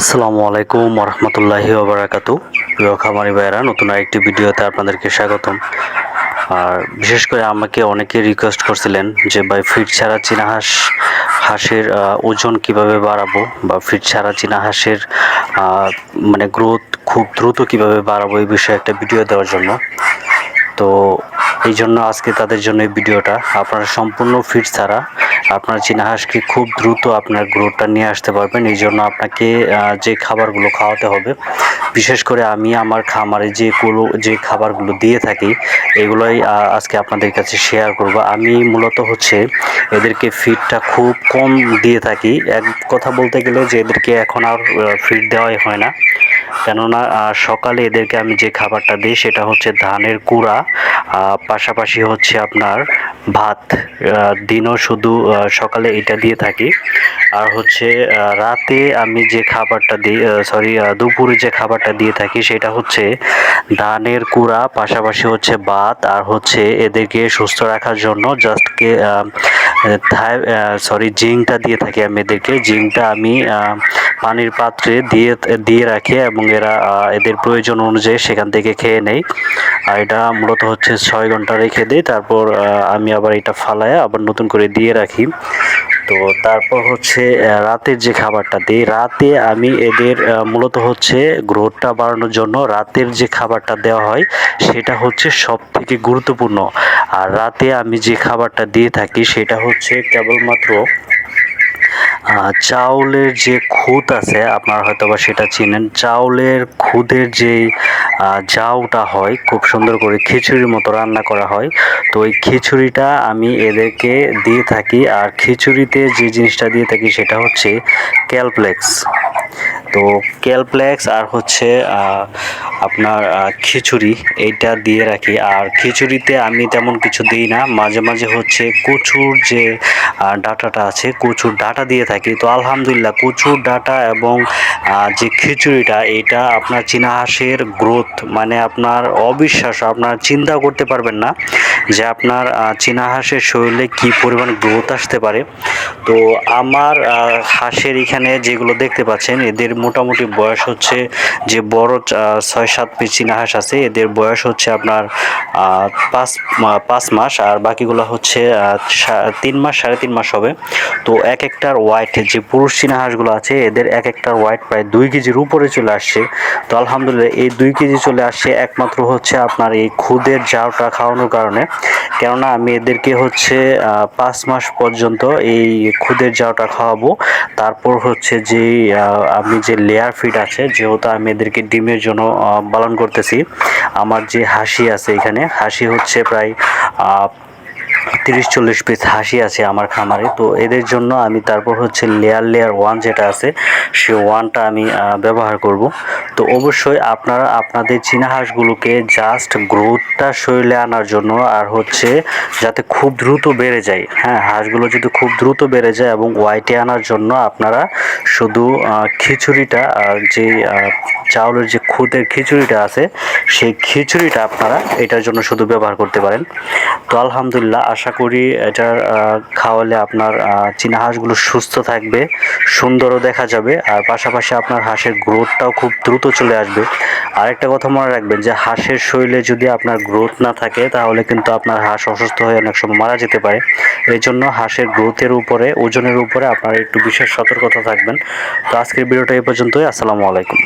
আসসালামু আলাইকুম রহমতুল্লাহি ওবরাকাতু প্রিয় খামারি ভাইয়েরা, নতুন আরেকটি ভিডিওতে আপনাদেরকে স্বাগতম। আর বিশেষ করে আমাকে অনেকে রিকোয়েস্ট করছিলেন যে, ভাই ফিট ছাড়া চীনা হাঁস, হাঁসের ওজন কীভাবে বাড়াবো বা ফিট ছাড়া চীনা হাঁসের মানে গ্রোথ খুব দ্রুত কীভাবে বাড়াবো? এই বিষয়ে একটা ভিডিও দেওয়ার জন্য। তো এই জন্য আজকে তাদের জন্য এই ভিডিওটা আপনারা সম্পূর্ণ ফিট ছাড়া আপনার চীনা হাঁসকে খুব দ্রুত আপনার গ্রোথটা নিয়ে আসতে পারবেন। এই জন্য আপনাকে যে খাবারগুলো খাওয়াতে হবে, বিশেষ করে আমি আমার খামারে যেগুলো যে খাবারগুলো দিয়ে থাকি, এগুলোই আজকে আপনাদের কাছে শেয়ার করব। আমি মূলত হচ্ছে এদেরকে ফিডটা খুব কম দিয়ে থাকি। এক কথা বলতে গেলে যে এদেরকে এখন আর ফিড দেওয়াই হয় না। কেননা সকালে এদেরকে আমি যে খাবারটা দিই সেটা হচ্ছে ধানের কুড়া পাশাপাশি হচ্ছে আপনার ভাত দিনও শুধু সকালে এটা দিয়ে থাকি। আর হচ্ছে রাতে আমি যে খাবারটা দিই সরি দুপুরে যে খাবারটা দিয়ে থাকি সেটা হচ্ছে ধানের কুড়া, পাশাপাশি হচ্ছে ভাত, আর হচ্ছে এদেরকে সুস্থ রাখার জন্য জাস্ট কে সরি জিঙ্কটা দিয়ে থাকি আমি এদেরকে। জিঙ্কটা আমি পানির পাত্রে দিয়ে দিয়ে রাখি এবং এরা এদের প্রয়োজন অনুযায়ী সেখান থেকে খেয়ে নেই আর এটা মূলত হচ্ছে ছয় ঘণ্টা রেখে দিই তারপর আমি আবার এটা ফালায় আবার নতুন করে দিয়ে রাখি। তো তারপর হচ্ছে রাতের যে খাবারটা দিই, রাতে আমি এদের মূলত হচ্ছে গ্রোথটা বাড়ানোর জন্য রাতের যে খাবারটা দেওয়া হয়, সেটা হচ্ছে সব থেকে গুরুত্বপূর্ণ। আর রাতে আমি যে খাবারটা দিয়ে থাকি, সেটা হচ্ছে কেবলমাত্র চাউলের যে খুদ আছে, আপনারা হয়তো বা সেটা চিনেন। চাউলের খুদের যে জাউটা হয়, খুব সুন্দর করে খিচুড়ির মতো রান্না করা হয়। তো ওই খিচুড়িটা আমি এদেরকে দিয়ে থাকি, আর খিচুড়িতে যে জিনিসটা দিয়ে থাকি সেটা হচ্ছে ক্যালপ্লেক্স। তো ক্যালপ্লেক্স আর হচ্ছে আপনার খিচুড়ি, এইটা দিয়ে রাখি। আর খিচুড়িতে আমি তেমন কিছু দিই না। মাঝে মাঝে হচ্ছে কচুর যে ডাটাটা আছে কচুর ডাটা দিয়ে থাকি। তো আলহামদুলিল্লাহ কচুর ডাটা এবং যে খিচুড়িটা এটা আপনার চীনা হাঁসের গ্রোথ মানে আপনার অবিশ্বাস আপনার চিন্তা করতে পারবেন না যে আপনার আহ, চীনা হাঁসের শরীরে কি পরিমাণ গ্রোথ আসতে পারে। তো আমার হাঁসের এখানে যেগুলো দেখতে পাচ্ছেন এদের মোটামুটি বয়স হচ্ছে যে বড় ছয় সাত পিস চীনা হাঁস আছে। এদের বয়স হচ্ছে আপনার পাঁচ পাঁচ মাস, আর বাকিগুলো হচ্ছে তিন মাস, সাড়ে তিন মাস হবে। তো এক একটার ওয়াইট যে পুরুষ চীনা হাঁসগুলো আছে, এদের এক একটার ওয়াইট প্রায় দুই কেজির উপরে চলে আসছে। তো আলহামদুলিল্লাহ, এই দুই কেজি চলে আসছে একমাত্র হচ্ছে আপনার এই খুদের জাউটা খাওয়ানোর কারণে। কেননা আমি এদেরকে হচ্ছে পাঁচ মাস পর্যন্ত এই খুদের জাউটা খাওয়াবো। তারপর হচ্ছে যে আমি যে লেয়ার ফিড আছে, যেহেতু আমি এদেরকে ডিমের জন্য পালন করতেছি আমার যে হাসি আছে এখানে, হাসি হচ্ছে প্রায় তিরিশ চল্লিশ পিস হাসি আছে আমার খামারে। তো এদের জন্য আমি তারপর হচ্ছে লেয়ার লেয়ার ওয়ান যেটা আছে, সে ওয়ানটা আমি ব্যবহার করব। তো অবশ্যই আপনারা আপনাদের চীনা হাঁসগুলোকে জাস্ট গ্রোথটা শরীরে আনার জন্য আর হচ্ছে যাতে খুব দ্রুত বেড়ে যায়। হ্যাঁ হাঁসগুলো যদি খুব দ্রুত বেড়ে যায় এবং ওয়াইটে আনার জন্য আপনারা শুধু খিচুড়িটা যে চাউলের যে খুদের খিচুড়িটা আছে, সেই খিচুড়িটা আপনারা এটার জন্য শুধু ব্যবহার করতে পারেন। তো আলহামদুলিল্লাহ, আশা করি এটা খাওয়ালে আপনার চীনা হাঁসগুলো সুস্থ থাকবে, সুন্দরও দেখা যাবে, আর পাশাপাশি আপনার হাঁসের গ্রোথটাও খুব দ্রুত চলে আসবে। আরেকটা কথা মনে রাখবেন যে, হাঁসের শরীরে যদি আপনার গ্রোথ না থাকে, তাহলে কিন্তু আপনার হাঁস অসুস্থ হয়ে অনেক সময় মারা যেতে পারে। এই জন্য হাঁসের গ্রোথের উপরে, ওজনের উপরে আপনারা একটু বিশেষ সতর্কতা থাকবেন। তো আজকের ভিডিওটা এই পর্যন্তই, আসসালামু আলাইকুম।